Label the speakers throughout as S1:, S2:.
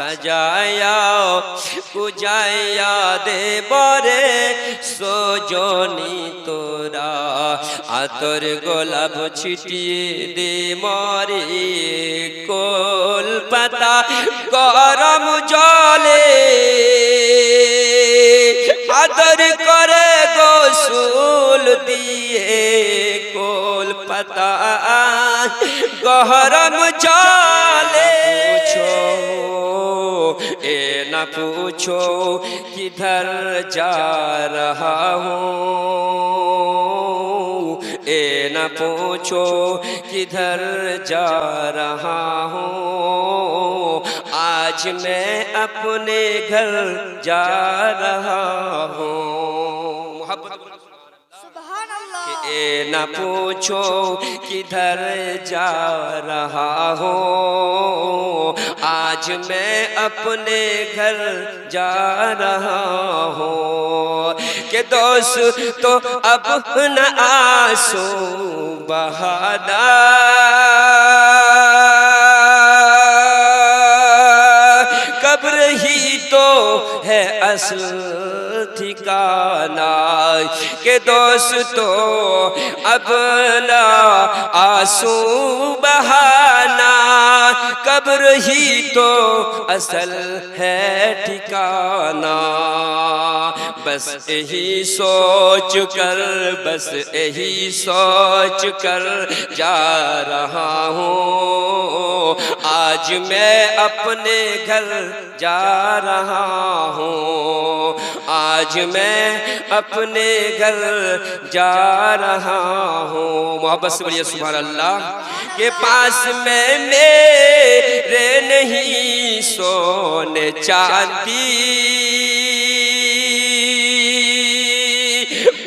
S1: সাজায়া কুজায়া দে বরে, সজনি তোরা, আতর গোলাপ ছিটিয়ে দে মরে, কলপাতা গরম জলে, আদর করে গোসুল দিয়ে কলপাতা গরম জলে। نہ پوچھو کدھر جا رہا ہوں؟ اے نہ پوچھو کدھر جا رہا ہوں؟ آج میں اپنے گھر جا رہا
S2: ہوں۔ محبت
S1: اے نہ پوچھو کدھر جا رہا ہوں؟ آج میں اپنے گھر جا رہا ہوں کہ دوست تو اب نہ آسو بہانا۔ قبر ہی تو ہے اصل ٹھکانا کہ دوست تو اب نہ آسو بہانا۔ قبر ہی تو اصل ہے ٹھکانہ۔ بس یہی سوچ کر، بس یہی سوچ کر جا رہا ہوں۔ آج میں اپنے گھر جا رہا ہوں۔ آج میں اپنے گھر جا رہا ہوں۔ محبت سے بڑھیا سبحان اللہ۔ کے پاس میں میرے نہیں سونے چاندی۔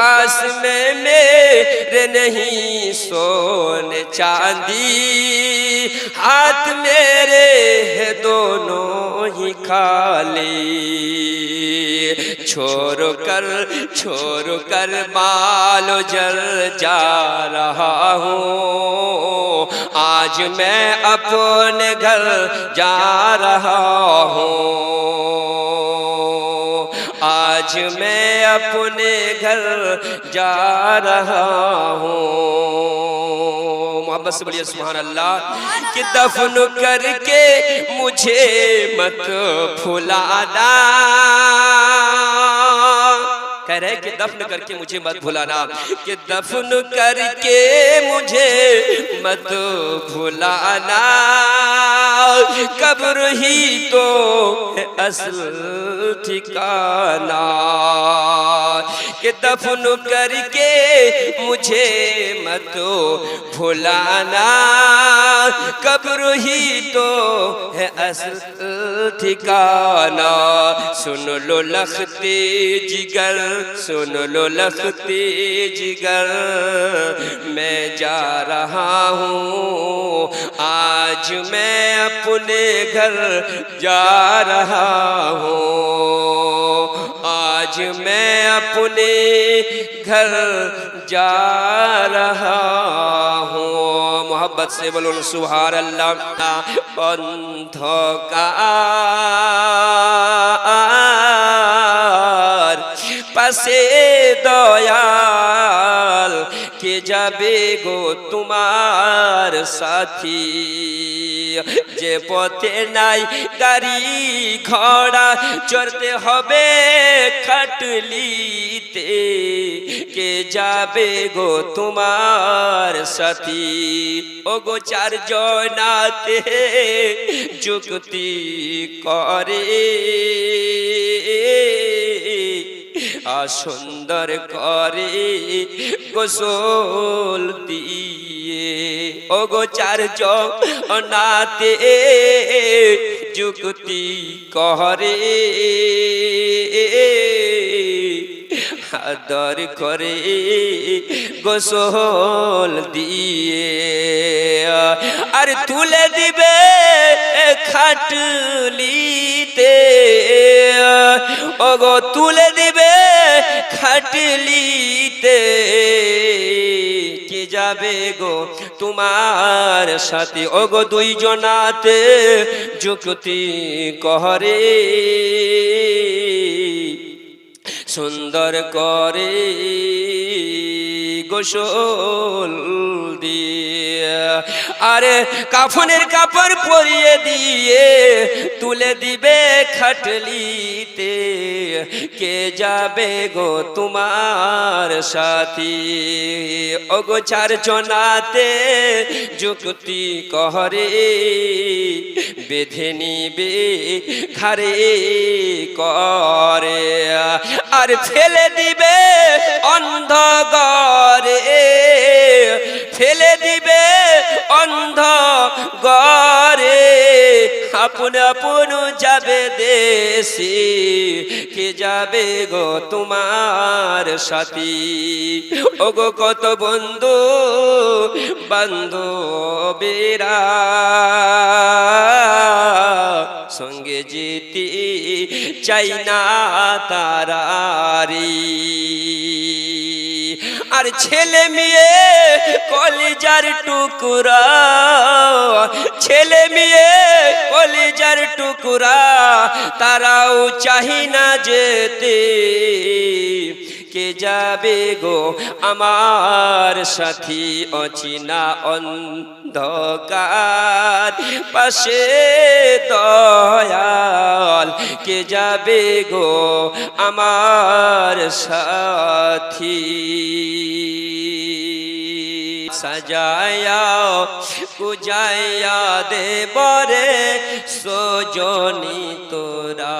S1: پاس میں میرے نہیں سون چاندی۔ ہاتھ میرے ہے دونوں ہی کھالی چھوڑ کر چھوڑ کر مال جل جا رہا ہوں۔ آج میں اپنے گھر جا رہا ہوں۔ آج میں اپنے گھر جا رہا ہوں۔ محبت سے بولیے، سبحان اللہ۔ کہ دفن کر کے مجھے مت پھلانا کہہ رہے کہ دفن کر کے مجھے مت بھولانا کہ دفن کر کے مجھے مت بھولانا قبر ہی تو اصل ٹھکانا کہ دفن کر کے مجھے مت بھولانا قبر ہی تو ہے اصل ٹھکانا سن لو لختی جگر، سن لو لختی جگر۔ میں جا رہا ہوں، آج میں اپنے گھر جا رہا ہوں۔ घर जा रहा हूँ मोहब्बत से बोलो सुहार अल्लाह অন্ধকার পাশে দয়াল কে যাবে গো তোমার সাথী যে পথে নাই গাড়ি ঘোড়া, চড়তে হবে খাটলিতে। কে যাবে গো তোমার সাথী? ও গো চার জনাতে যুক্তি করে। সুন্দর করে গোসল দিয়ে ও গো চার জনাতে যুক্তি করে আদর করে গোসল দিয়ে। আর তুলে দিবে খাটলিতে। ওগো তুলে দিবে খাটলিতে। যাবে গো তোমার সাথে। ওগো দুই জনাতে যুক্তি কহরে। সুন্দর করে গোসল দিয়ে, আরে কাফনের কাপড় পরিয়ে দিয়ে তুলে দিবে খাটলিতে। কে যাবে গো তোমার সাথী? ওগো চার জনাতে যুক্তি কহরে, বেঁধে নিবে ঘাড়ে করে। আর ফেলে দিবে অন্ধকারে অন্ধ গরে আপন আপন যাবে দেশে। কে যাবে গো তোমার সাথী? ওগো কত বন্ধু বান্ধবেরা। সঙ্গে যেতে চাই না তারারি। আর ছেলে মেয়ে কলিজার টুকুরা। ছেলে মেয়ে কলিজার টুকুরা তারাও চাহি না যেতে। যাবে গো আমার সাথী অচিনা অন্ধকার। পাশে দয়াল কে যাবে গো আমার সাথী? সাজায়া কুজায়া দেবরে সজনি তোরা।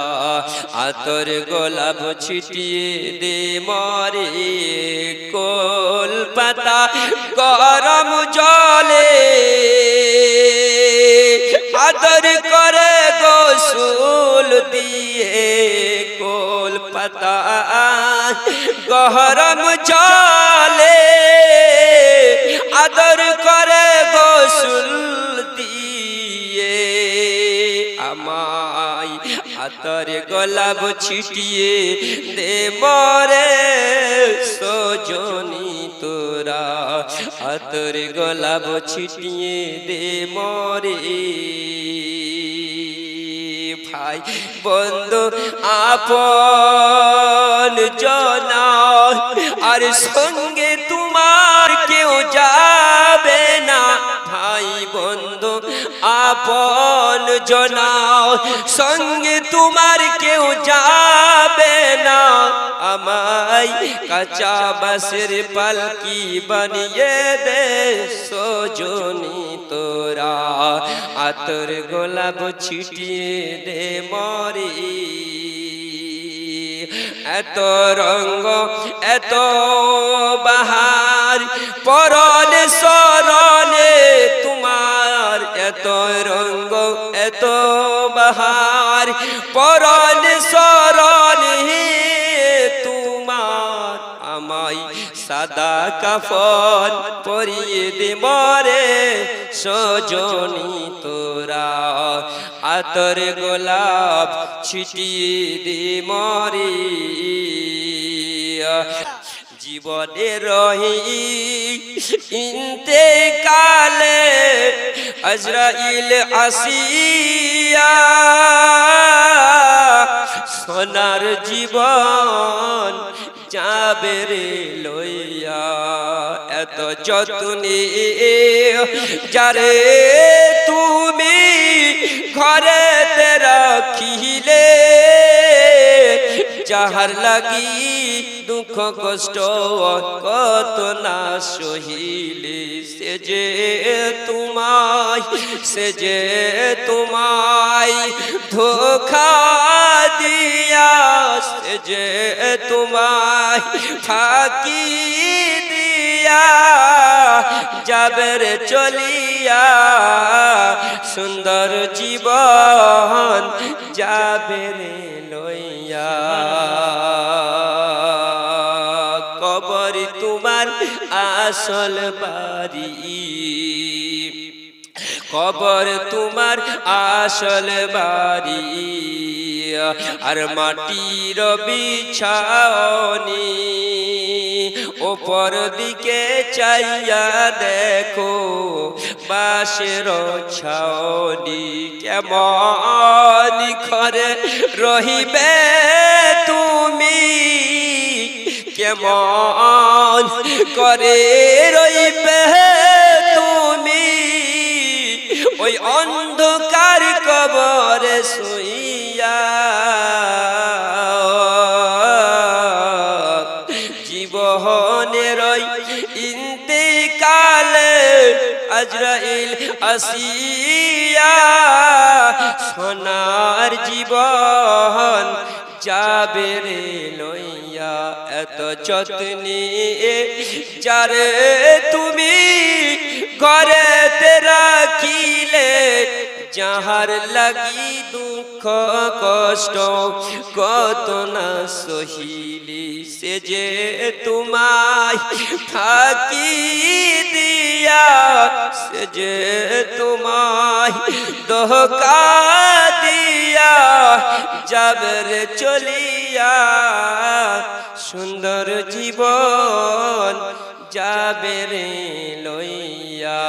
S1: আতর গোলাপ ছিটিয়ে দে মরে কলপাতা গরম জলে। আদর করে গোসুল দিয়ে কলপাতা গরম জলে গোলাপ ছিটিয়ে দে সজনি তোরা আতর গোলাপ ছিটিয়ে দে মরে। ভাই বন্ধু, আপন জনা আর সঙ্গে আপন জনা সঙ্গে তোমার কেউ যাবে না। আমায় কাঁচা বাসের পালকি বানিয়ে দে, সজনি তোরা। আতর গোলাপ ছিটিয়ে দে মরি। এত রঙ্গ, এত বাহার কাফন পরিয়ে দে মরে সজনি তোরা। আতর গোলাপ ছিটিয়ে দে মরে জীবনে রহি ইনতে কালে আজরাইল আসিয়া, সোনার জীবন যাবে রে লইয়া। যত্নে, যারে তুমি ঘরে রাখিলে, যাহার লাগি দুঃখ, কষ্ট কত না সহিলে, সে যে তোমায়, সে যে তোমায় ধোখা দিয়া, সে যে তোমায় ফাঁকি দিয়া যাবের চলিয়া, সুন্দর জীবন যাবে রে লইয়া। কবর তোমার আসল বাড়ি। কবর তোমার আসল বাড়ি। আর মাটির বিছাওনি। ওপর দিকে চাইয়া দেখো বাসের ছাওনি কেমন করে রহিবে তুমি? কেমন করে রইবে তুমি? ওই অন্ধকার কবরে শুইয়া আসিয়া সোনার জীবন যাবে রে লইয়া, এত যত্নে যারে তুমি ঘরে তেরা কিলে যাহার লাগি দুঃখ, কষ্ট, কত না সহিলি সে যে তোমায় থাকি দিয়া, সে যে তোমায় দহকা দিয়া যাবে রে চলিয়া সুন্দর জীবন যাবে রে লইয়া।